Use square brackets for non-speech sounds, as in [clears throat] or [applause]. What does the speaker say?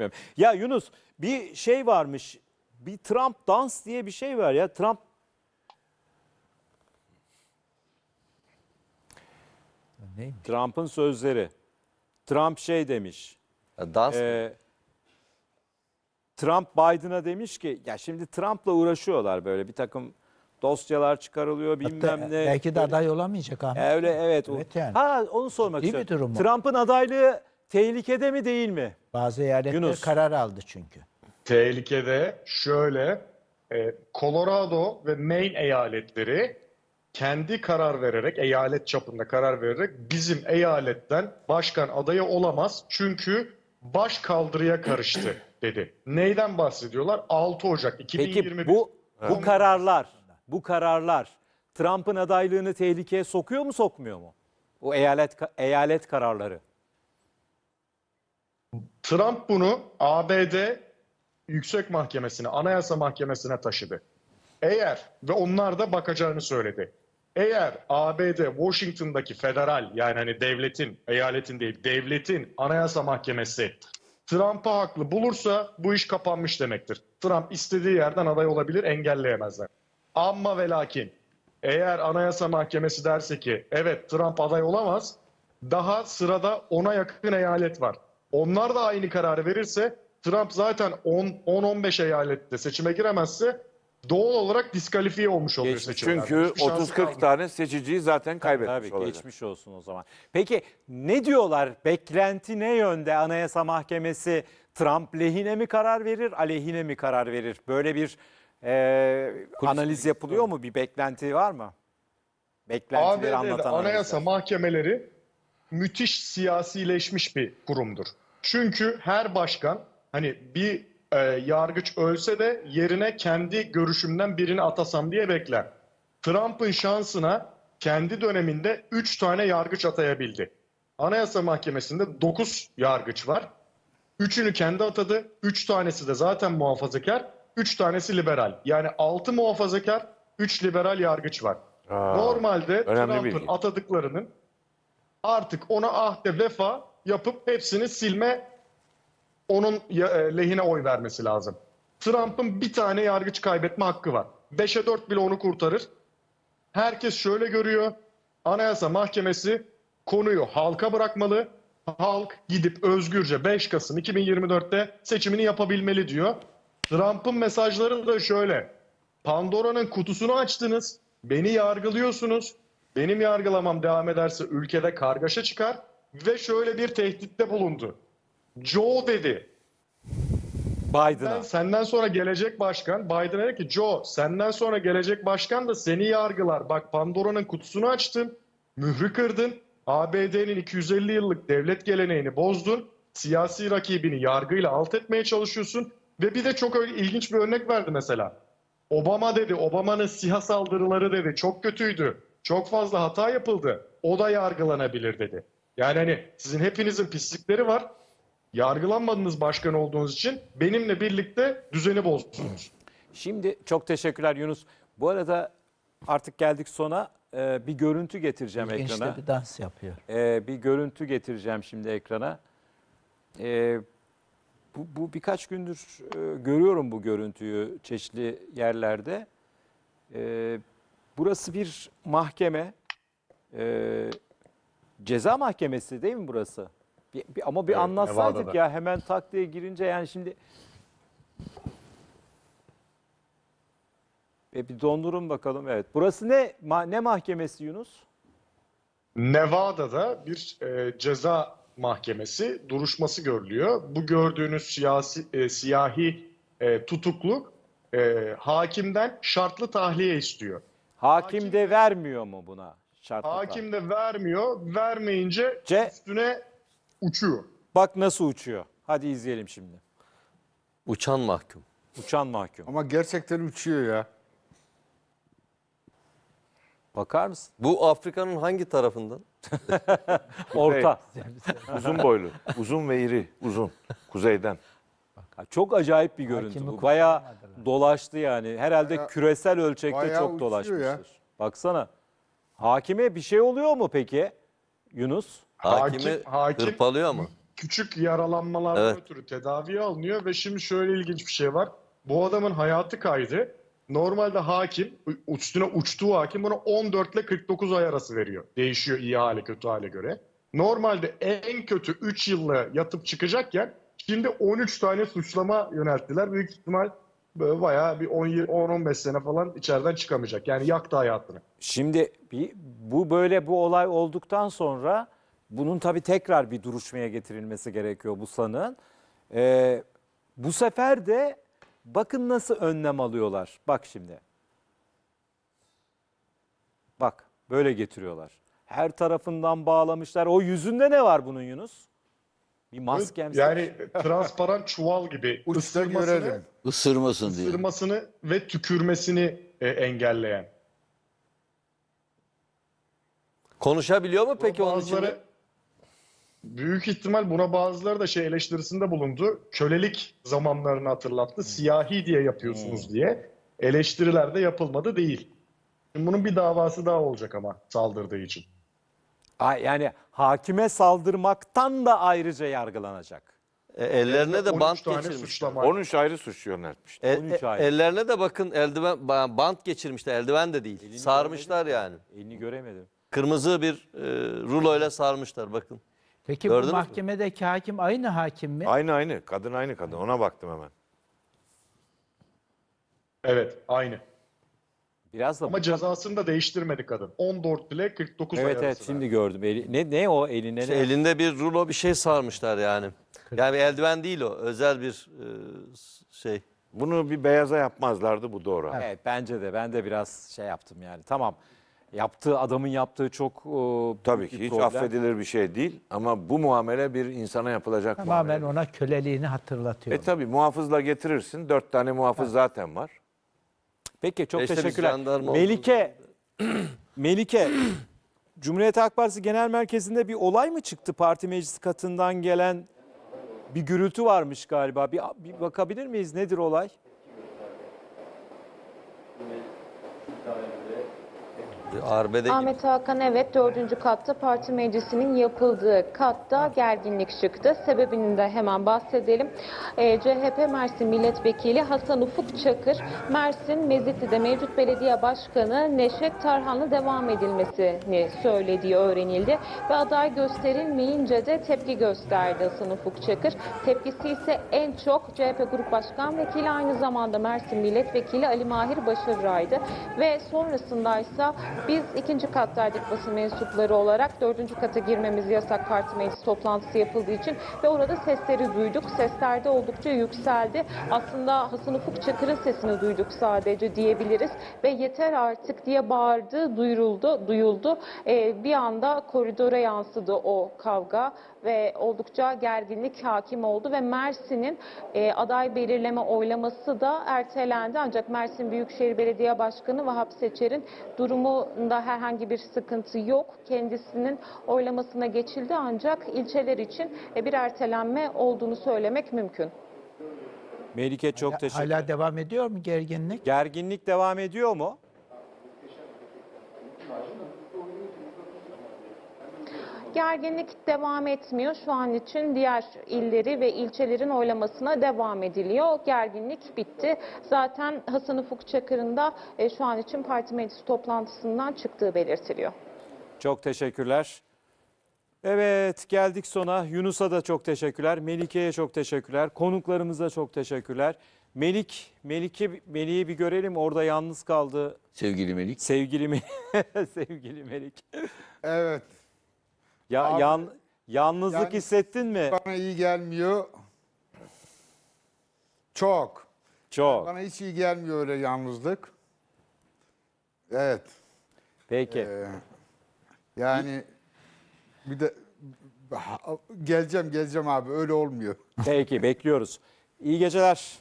Bilmiyorum. Ya Yunus bir şey varmış. Bir Trump dans diye bir şey var ya. Trump Neymiş? Trump'ın sözleri. Trump şey demiş. Ya dans e, Trump Biden'a demiş ki ya şimdi Trump'la uğraşıyorlar böyle bir takım dosyalar çıkarılıyor bilmem Hatta ne. belki de aday olamayacak Ahmet. Öyle evet. Evet yani. Ha onu sormak istiyorum. Trump'ın adaylığı tehlikede mi değil mi? Bazı eyaletler Yunus. karar aldı çünkü. Tehlikede şöyle e, Colorado ve Maine eyaletleri kendi karar vererek eyalet çapında karar vererek bizim eyaletten başkan adayı olamaz çünkü baş kaldırıya karıştı dedi. Neyden bahsediyorlar? 6 Ocak 2021. Peki bu bu kararlar, bu kararlar Trump'ın adaylığını tehlikeye sokuyor mu sokmuyor mu? O eyalet eyalet kararları. Trump bunu ABD Yüksek Mahkemesi'ne, Anayasa Mahkemesi'ne taşıdı. Eğer ve onlar da bakacağını söyledi. Eğer ABD Washington'daki federal yani hani devletin, eyaletin değil devletin Anayasa Mahkemesi Trump'ı haklı bulursa bu iş kapanmış demektir. Trump istediği yerden aday olabilir, engelleyemezler. Ama ve lakin eğer Anayasa Mahkemesi derse ki evet Trump aday olamaz, daha sırada ona yakın eyalet var. Onlar da aynı kararı verirse Trump zaten 10-15 eyalette seçime giremezse doğal olarak diskalifiye olmuş oluyor Geçmiş. seçimlerde. Çünkü Hiçbir şansı 30-40 kalmıyor. tane seçiciyi zaten kaybetmiş Tabii olacak. geçmiş olsun o zaman. Peki ne diyorlar? Beklenti ne yönde? Anayasa Mahkemesi Trump lehine mi karar verir, aleyhine mi karar verir? Böyle bir e, analiz yapılıyor mu? Bir beklenti var mı? Beklentileri ABD'de anlatan anayasa analizler. mahkemeleri müthiş siyasileşmiş bir kurumdur. Çünkü her başkan hani bir e, yargıç ölse de yerine kendi görüşümden birini atasam diye bekler. Trump'ın şansına kendi döneminde 3 tane yargıç atayabildi. Anayasa Mahkemesi'nde 9 yargıç var. Üçünü kendi atadı. Üç tanesi de zaten muhafazakar. Üç tanesi liberal. Yani altı muhafazakar, üç liberal yargıç var. Aa, Normalde Trump'ın atadıklarının artık ona ahde vefa yapıp hepsini silme onun e, lehine oy vermesi lazım. Trump'ın bir tane yargıç kaybetme hakkı var. 5'e 4 bile onu kurtarır. Herkes şöyle görüyor. Anayasa Mahkemesi konuyu halka bırakmalı. Halk gidip özgürce 5 Kasım 2024'te seçimini yapabilmeli diyor. Trump'ın mesajları da şöyle. Pandora'nın kutusunu açtınız. Beni yargılıyorsunuz. Benim yargılamam devam ederse ülkede kargaşa çıkar. Ve şöyle bir tehditte bulundu. Joe dedi. Biden'a. Senden sonra gelecek başkan Biden dedi ki Joe senden sonra gelecek başkan da seni yargılar. Bak Pandora'nın kutusunu açtın. Mührü kırdın. ABD'nin 250 yıllık devlet geleneğini bozdun. Siyasi rakibini yargıyla alt etmeye çalışıyorsun. Ve bir de çok ilginç bir örnek verdi mesela. Obama dedi, Obama'nın SİHA saldırıları dedi çok kötüydü. Çok fazla hata yapıldı. O da yargılanabilir dedi. Yani hani sizin hepinizin pislikleri var. Yargılanmadınız başkan olduğunuz için benimle birlikte düzeni bozdunuz. Şimdi çok teşekkürler Yunus. Bu arada artık geldik sona. Ee, bir görüntü getireceğim İlginç ekrana. bir dans yapıyor. Ee, bir görüntü getireceğim şimdi ekrana. Ee, bu, bu birkaç gündür e, görüyorum bu görüntüyü çeşitli yerlerde. Ee, burası bir mahkeme. Ee, ceza mahkemesi değil mi burası? Bir- bir- ama bir Evet, anlatsaydık Nevada'da. ya hemen tak diye girince yani şimdi e bir dondurun bakalım. Evet. Burası ne ma- ne mahkemesi Yunus? Nevada'da bir e, ceza mahkemesi duruşması görülüyor. Bu gördüğünüz siyasi e, siyahi e, tutukluk e, hakimden şartlı tahliye istiyor. Hakim, Hakim- de vermiyor mu buna şartlı Hakim de vermiyor. Vermeyince Ce- üstüne uçuyor. Bak nasıl uçuyor. Hadi izleyelim şimdi. Uçan mahkum. Uçan mahkum. Ama gerçekten uçuyor ya. Bakar mısın? Bu Afrika'nın hangi tarafından? [laughs] Orta. Uzun boylu, uzun ve iri, uzun. Kuzeyden. Çok acayip bir görüntü bu. Bayağı dolaştı yani. Herhalde küresel ölçekte bayağı çok uçuyor dolaşmıştır. Baksana. Hakime bir şey oluyor mu peki Yunus? Hakimi Hakim- hakim- hırpalıyor ama. küçük yaralanmalardan Evet. ötürü tedaviye alınıyor ve şimdi şöyle ilginç bir şey var. Bu adamın hayatı kaydı. Normalde hakim, üstüne uçtuğu hakim buna 14 ile 49 ay arası veriyor. Değişiyor iyi hale kötü hale göre. Normalde en kötü 3 yılla yatıp çıkacakken şimdi 13 tane suçlama yönelttiler. Büyük ihtimal böyle bayağı bir 10-15 sene falan içeriden çıkamayacak. Yani yaktı hayatını. Şimdi bir, bu böyle bu olay olduktan sonra bunun tabii tekrar bir duruşmaya getirilmesi gerekiyor bu sanığın. Ee, bu sefer de bakın nasıl önlem alıyorlar. Bak şimdi. Bak böyle getiriyorlar. Her tarafından bağlamışlar. O yüzünde ne var bunun Yunus? Bir maskem. Yani transparan çuval gibi Uçta ısırmasını, görelim. Isırmasın diye. ısırmasını ve tükürmesini e, engelleyen. Konuşabiliyor mu peki onun bazıları için? büyük ihtimal buna bazıları da şey eleştirisinde bulundu. Kölelik zamanlarını hatırlattı. Siyahi diye yapıyorsunuz diye. Eleştiriler de yapılmadı değil. Şimdi bunun bir davası daha olacak ama saldırdığı için. Ay, Yani hakime saldırmaktan da ayrıca yargılanacak. E, ellerine de 13 bant tane geçirmişler. suçlama. 13 ayrı suç yöneltmişti. E- 13 e- ellerine de bakın eldiven ba- bant geçirmişler. Eldiven de değil. Sarmışlar yani. Elini göremedim. Kırmızı bir e, ruloyla sarmışlar bakın. Peki Gördünüz bu mü? mahkemedeki hakim aynı hakim mi? Aynı aynı. Kadın aynı kadın. Ona baktım hemen. Evet aynı. Biraz da Ama cezasını da değiştirmedi kadın. 14 ile 49 ay Evet evet arası şimdi verdi. gördüm. Eli, ne ne o eline İşte ne? elinde bir rulo bir şey sarmışlar yani. Yani bir eldiven değil o. Özel bir e, şey. Bunu bir beyaza yapmazlardı bu doğru. Evet bence de ben de biraz şey yaptım yani. Tamam. Yaptığı adamın yaptığı çok o, Tabii büyük ki bir hiç problem. affedilir bir şey değil ama bu muamele bir insana yapılacak Tamamen muamele. ona köleliğini hatırlatıyor. E tabii muhafızla getirirsin. Dört tane muhafız zaten var. Peki çok biz teşekkürler. jandarma Melike [clears throat] Melike Cumhuriyet Halk Partisi Genel Merkezi'nde bir olay mı çıktı? Parti meclisi katından gelen bir gürültü varmış galiba. Bir, bir bakabilir miyiz? Nedir olay? Arbede. Ahmet Hakan evet dördüncü katta parti meclisinin yapıldığı katta gerginlik çıktı. Sebebini de hemen bahsedelim. Ee, CHP Mersin Milletvekili Hasan Ufuk Çakır, Mersin Mezitli'de mevcut belediye başkanı Neşet Tarhan'la devam edilmesini söylediği öğrenildi. Ve aday gösterilmeyince de tepki gösterdi Hasan Ufuk Çakır. Tepkisi ise en çok CHP Grup Başkan Vekili aynı zamanda Mersin Milletvekili Ali Mahir Başarıray'dı. Ve sonrasında ise biz ikinci kattaydık basın mensupları olarak. Dördüncü kata girmemiz yasak parti meclis toplantısı yapıldığı için ve orada sesleri duyduk. Sesler de oldukça yükseldi. Aslında Hasan Ufuk Çakır'ın sesini duyduk sadece diyebiliriz ve yeter artık diye bağırdı, duyuruldu, duyuldu. Ee, bir anda koridora yansıdı o kavga ve oldukça gerginlik hakim oldu ve Mersin'in e, aday belirleme oylaması da ertelendi. Ancak Mersin Büyükşehir Belediye Başkanı Vahap Seçer'in durumunda herhangi bir sıkıntı yok. Kendisinin oylamasına geçildi ancak ilçeler için e, bir ertelenme olduğunu söylemek mümkün. Melike çok teşekkür Hala devam ediyor mu gerginlik? Gerginlik devam ediyor mu? Gerginlik devam etmiyor. Şu an için diğer illeri ve ilçelerin oylamasına devam ediliyor. Gerginlik bitti. Zaten Hasan Ufuk Çakır'ın da e, şu an için parti meclisi toplantısından çıktığı belirtiliyor. Çok teşekkürler. Evet geldik sona. Yunus'a da çok teşekkürler. Melike'ye çok teşekkürler. Konuklarımıza çok teşekkürler. Melik, Melike, Melik'i bir görelim. Orada yalnız kaldı Sevgili Melik. sevgili Melik. [laughs] sevgili Melik. Evet. Ya Abi, yan, yalnızlık yani- hissettin mi? Bana iyi gelmiyor. Çok. Çok. Bana hiç iyi gelmiyor öyle yalnızlık. Evet. Peki. Ee, yani bir de geleceğim geleceğim abi öyle olmuyor. Peki bekliyoruz. İyi geceler.